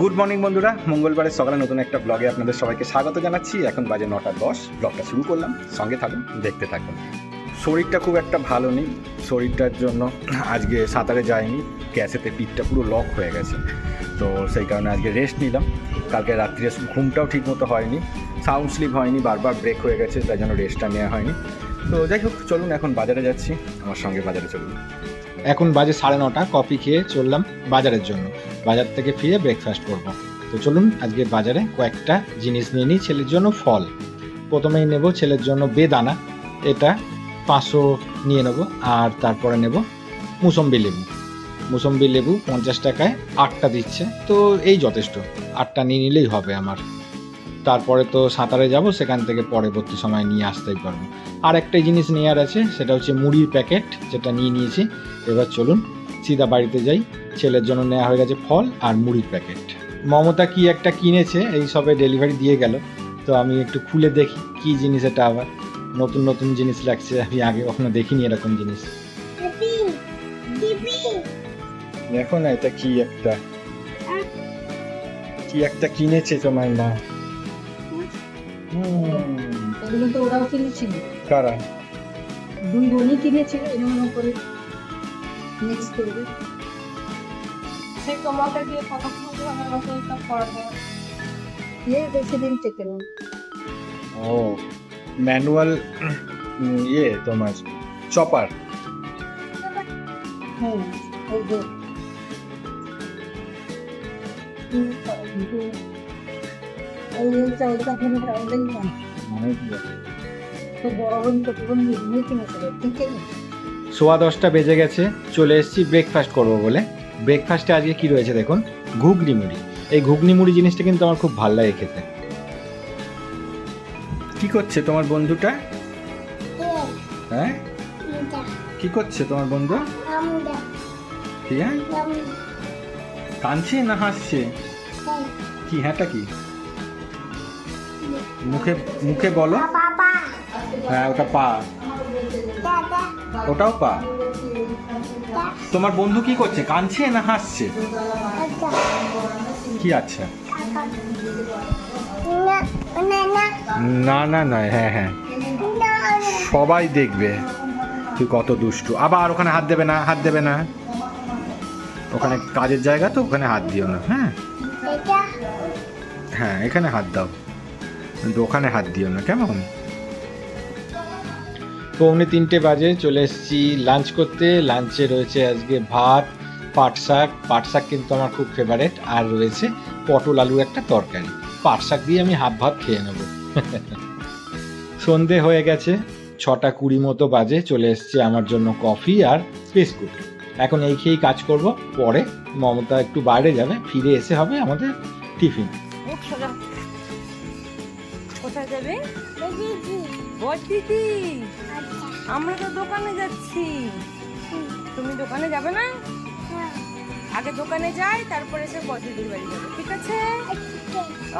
Good morning বন্ধুরা। মঙ্গলবারের সকালে নতুন একটা ব্লগে আপনাদের সবাইকে স্বাগত জানাচ্ছি। এখন বাজে নটা দশ। ব্লগটা শুরু করলাম। সঙ্গে থাকুন, দেখতে থাকুন। শরীরটা খুব একটা ভালো নেই। শরীরটার জন্য আজকে সাঁতারে যায়নি গ্যাসেতে পিঠটা পুরো লক হয়ে গেছে। তো সেই কারণে আজকে রেস্ট নিলাম। কালকে রাত্রে ঘুমটাও ঠিক মতো হয়নি। সাউন্ড স্লিপ হয়নি, বারবার ব্রেক হয়ে গেছে, তাই জন্য রেস্টটা নেওয়া হয়নি। তো যাই হোক, চলুন এখন বাজারে যাচ্ছি। আমার সঙ্গে বাজারে চলুন। এখন বাজে সাড়ে নটা কফি খেয়ে চললাম বাজারের জন্য। বাজার থেকে ফিরে ব্রেকফাস্ট করব। তো চলুন আজকে বাজারে কয়েকটা জিনিস নিয়ে নিই ছেলের জন্য ফল। প্রথমেই নেব ছেলের জন্য বেদানা। এটা পাঁচশো নিয়ে নেব আর তারপরে নেব মুসম্বি লেবু। মুসম্বি লেবু পঞ্চাশ টাকায় আটটা দিচ্ছে। তো এই যথেষ্ট। আটটা নিয়ে নিলেই হবে আমার। তারপরে তো সাঁতারে যাব, সেখান থেকে পরবর্তী সময় নিয়ে আসতেই পারব। আর একটা জিনিস নেওয়ার আছে, সেটা হচ্ছে মুড়ির প্যাকেট, যেটা নিয়ে নিয়েছি। এবার চলুন সিধা বাড়িতে যাই ছেলের জন্য নেওয়া হয়ে গেছে ফল আর মুড়ির প্যাকেট। মমতা কি একটা কিনেছে এই সবে ডেলিভারি দিয়ে গেল। তো আমি একটু খুলে দেখি কি জিনিস এটা আবার? নতুন নতুন জিনিস লাগছে আমি আগে কখনো দেখিনি এরকম জিনিস। দেখো না এটা কি একটা? কি একটা কিনেছে তোমার মা? হুম, এগুলো তো ওরাও কিনেছিল। কারা? দুই বোনই কিনেছিল এরকম করে। মিক্স করবে সেই তোমাকে দিয়ে কতক্ষণ ধরে আমাকে এটা করবে এ বেশি দিন টেকে না ও ম্যানুয়াল ইয়ে তোমার চপার হ্যাঁ এই যে তো বড় বোন ছোট বোন নিয়ে কিনেছিল। ঠিক আছে? সোয়া দশটা বেজে গেছে, চলে এসেছি ব্রেকফাস্ট করব বলে। ব্রেকফাস্টে আজকে কি রয়েছে দেখুন? ঘুগনি মুড়ি। এই ঘুগনি মুড়ি জিনিসটা কিন্তু আমার খুব ভালো লাগে খেতে। কি করছে তোমার বন্ধুটা? হ্যাঁ? কি করছে তোমার বন্ধু? কি কাঁদছে না হাসছে? কি হ্যাঁটা কি? মুখে মুখে বলো। হ্যাঁ ওটা পা। ওটাও পা। তোমার বন্ধু কি করছে? কাঁদছে না হাসছে? কি আচ্ছা না না নয় হ্যাঁ হ্যাঁ। সবাই দেখবে। তুই কত দুষ্টু। আবার ওখানে হাত দেবে না হাত দেবে না। ওখানে কাজের জায়গা তো ওখানে হাত দিও না হ্যাঁ? হ্যাঁ এখানে হাত দাও। কিন্তু ওখানে হাত দিও না কেমন? পৌনে তিনটে বাজে চলে এসেছি লাঞ্চ করতে। লাঞ্চে রয়েছে আজকে ভাত, পাট শাক। পাট শাক কিন্তু আমার খুব ফেভারেট আর রয়েছে পটল আলুর একটা তরকারি। পাট শাক দিয়ে আমি হাফ ভাত খেয়ে নেব। সন্ধে হয়ে গেছে, ছটা কুড়ি মতো বাজে চলে এসছে আমার জন্য কফি আর বিস্কুট এখন এই খেয়েই কাজ করব। পরে মমতা একটু বাইরে যাবে, ফিরে এসে হবে আমাদের টিফিন। কোথায় যাবে? বলছি আমরা তো দোকানে যাচ্ছি। তুমি দোকানে যাবে না? আগে দোকানে যাই তারপরে সে বদিদির বাড়ি যাবে ঠিক আছে?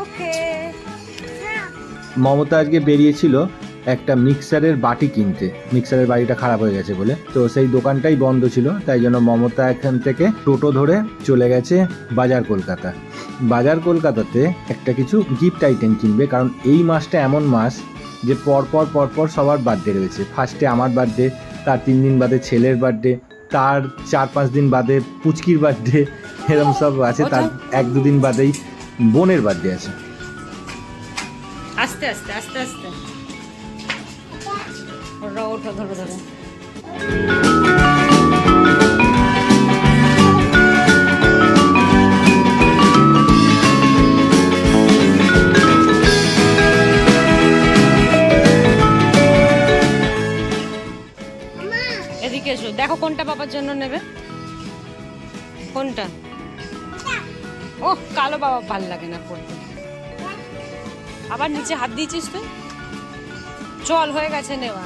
ওকে। মমতা আজকে বেরিয়েছিল একটা মিক্সারের বাটি কিনতে। মিক্সারের বাড়িটা খারাপ হয়ে গেছে বলে। তো সেই দোকানটাই বন্ধ ছিল তাই জন্য মমতা এখান থেকে টোটো ধরে চলে গেছে বাজার কলকাতা। বাজার কলকাতাতে একটা কিছু গিফট আইটেম কিনবে কারণ এই মাসটা এমন মাস যে পরপর পরপর সবার বার্থডে রয়েছে। ফার্স্টে আমার বার্থডে তার তিন দিন বাদে ছেলের বার্থডে তার চার পাঁচ দিন বাদে পুচকির বার্থডে এরকম সব আছে। তার এক দুদিন বাদেই বোনের বার্থডে আছে। আস্তে আস্তে আস্তে আস্তে। ওঠো ধরো ধরো। জন্য নেবে? কোনটা? ও কালো বাবা, ভালো লাগে না পড়তে আবার নিচে হাত দিয়েছিস তুই? চল, হয়ে গেছে নেওয়া।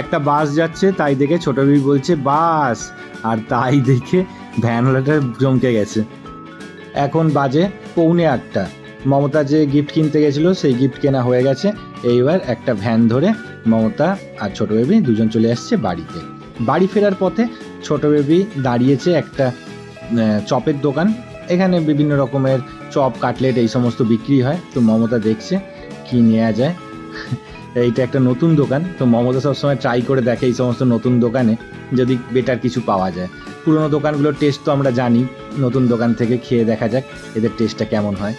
একটা বাস যাচ্ছে, তাই দেখে ছোট বিবি বলছে, বাস। আর তাই দেখে ভ্যানওয়ালাটা জমকে গেছে। এখন বাজে পৌনে আটটা। মমতা যে গিফট কিনতে গেছিল, সেই গিফট কেনা হয়ে গেছে। এইবার একটা ভ্যান ধরে মমতা আর ছোট বেবি দুজন চলে আসছে বাড়িতে। বাড়ি ফেরার পথে ছোট বেবি দাঁড়িয়েছে একটা চপের দোকান। এখানে বিভিন্ন রকমের চপ, কাটলেট এই সমস্ত বিক্রি হয়। তো মমতা দেখছে, কি নেওয়া যায়? এইটা একটা নতুন দোকান। তো মমতা সবসময় ট্রাই করে দেখে এই সমস্ত নতুন দোকানে, যদি বেটার কিছু পাওয়া যায়। পুরোনো দোকানগুলোর টেস্ট তো আমরা জানি। নতুন দোকান থেকে খেয়ে দেখা যাক, এদের টেস্টটা কেমন হয়।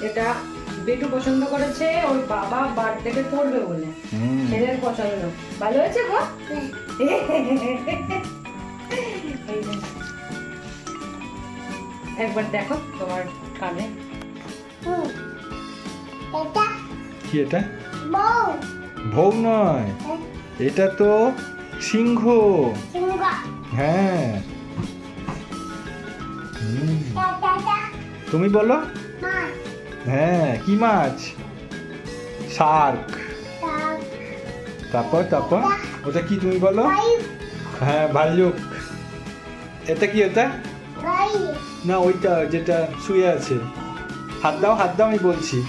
এটা বেটু পছন্দ করেছে ওর বাবা বার্থডেতে পড়বে বলে। ছেলের পছন্দ। ভালো হয়েছে গো? একবার দেখো তোমার কানে। কি এটা? ভৌ নয়। এটা তো সিংহ। হ্যাঁ। তুমি বলো। হ্যাঁ কি মাছ? শার্ক। তারপর তারপর? ওটা কি তুমি বলো? হ্যাঁ ভাল্লুক। এটা কি এটা না, ওইটা যেটা শুয়ে আছে। হাত দাও হাত দাও, আমি বলছি।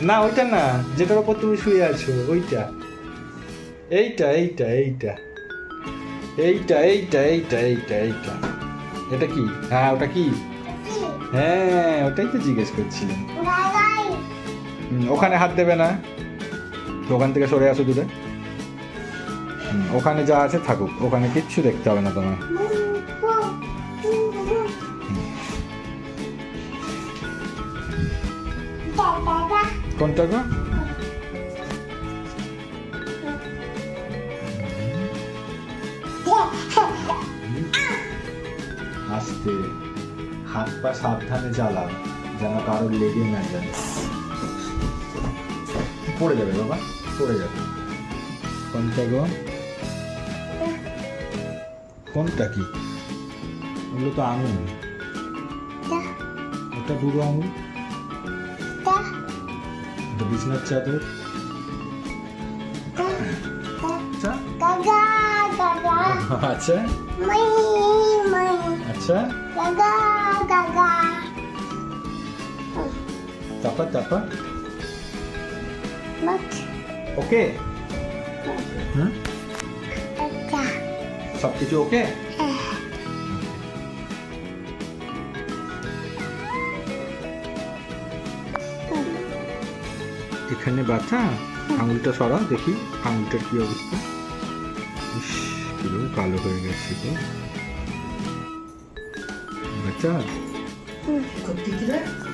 না, ওইটা না, যেটার ওপর তুমি শুয়ে আছো, ওইটা। এইটা এইটা এইটা। এইটা এইটা এইটা এইটা এইটা। এটা কি? হ্যাঁ ওটা কি? হ্যাঁ ওটাই তো জিজ্ঞেস করছিলাম। ওখানে হাত দেবে না? ওখান থেকে সরে আসো দূরে। ওখানে যা আছে থাকুক ওখানে কিচ্ছু দেখতে হবে না তোমার কোনটা গো? আস্তে। হাত পা সাবধানে চালাও যেন কারোর লেগে না যায়। পড়ে যাবে বাবা পড়ে যাবে। কোনটা গো? কোনটা কি? ওগুলো তো আঙুল। ওটা বুড়ো আঙুল? বিছনার চাদর? আচ্ছা। আচ্ছা। আচ্ছা তারপর তারপর? ওকে? হুম? সব কিছু ওকে? এখানে বাচ্চা? আঙুলটা সরাও দেখি আঙুলটার কি অবস্থা। কীরকম কালো হয়ে গেছে তো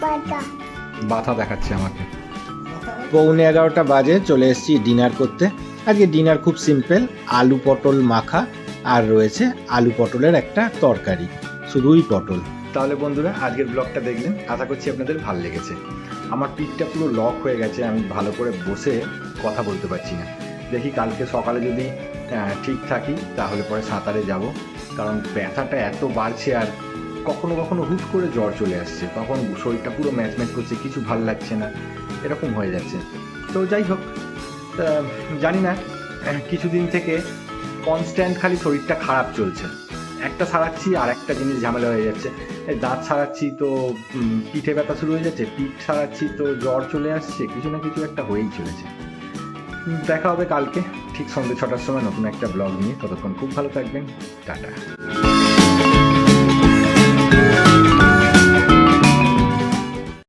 বাচ্চা বাথা দেখাচ্ছে আমাকে। পৌনে এগারোটা বাজে চলে এসেছি ডিনার করতে। আজকে ডিনার খুব সিম্পল আলু পটল মাখা আর রয়েছে আলু পটলের একটা তরকারি শুধুই পটল। তাহলে বন্ধুরা আজকের ব্লগটা দেখলেন। আশা করছি আপনাদের ভালো লেগেছে। আমার পিঠটা পুরো লক হয়ে গেছে আমি ভালো করে বসে কথা বলতে পারছি না। দেখি কালকে সকালে যদি ঠিক থাকি তাহলে পরে সাঁতারে যাব। কারণ ব্যথাটা এত বাড়ছে আর কখনো কখনো হুট করে জ্বর চলে আসছে। তখন শরীরটা পুরো ম্যাচ ম্যাচ করছে, কিছু ভালো লাগছে না। এরকম হয়ে যাচ্ছে। তো যাই হোক জানি না কিছুদিন থেকে কনস্ট্যান্ট খালি শরীরটা খারাপ চলছে। একটা সারাচ্ছি আর একটা জিনিস ঝামেলা হয়ে যাচ্ছে। দাঁত সারাচ্ছি তো পিঠে ব্যথা শুরু হয়ে যাচ্ছে, পিঠ সারাচ্ছি তো জ্বর চলে আসছে, কিছু না কিছু একটা হয়েই চলেছে। দেখা হবে কালকে, ঠিক সন্ধ্যে ছটার সময় নতুন একটা ব্লগ নিয়ে। ততক্ষণ খুব ভালো থাকবেন। টাটা।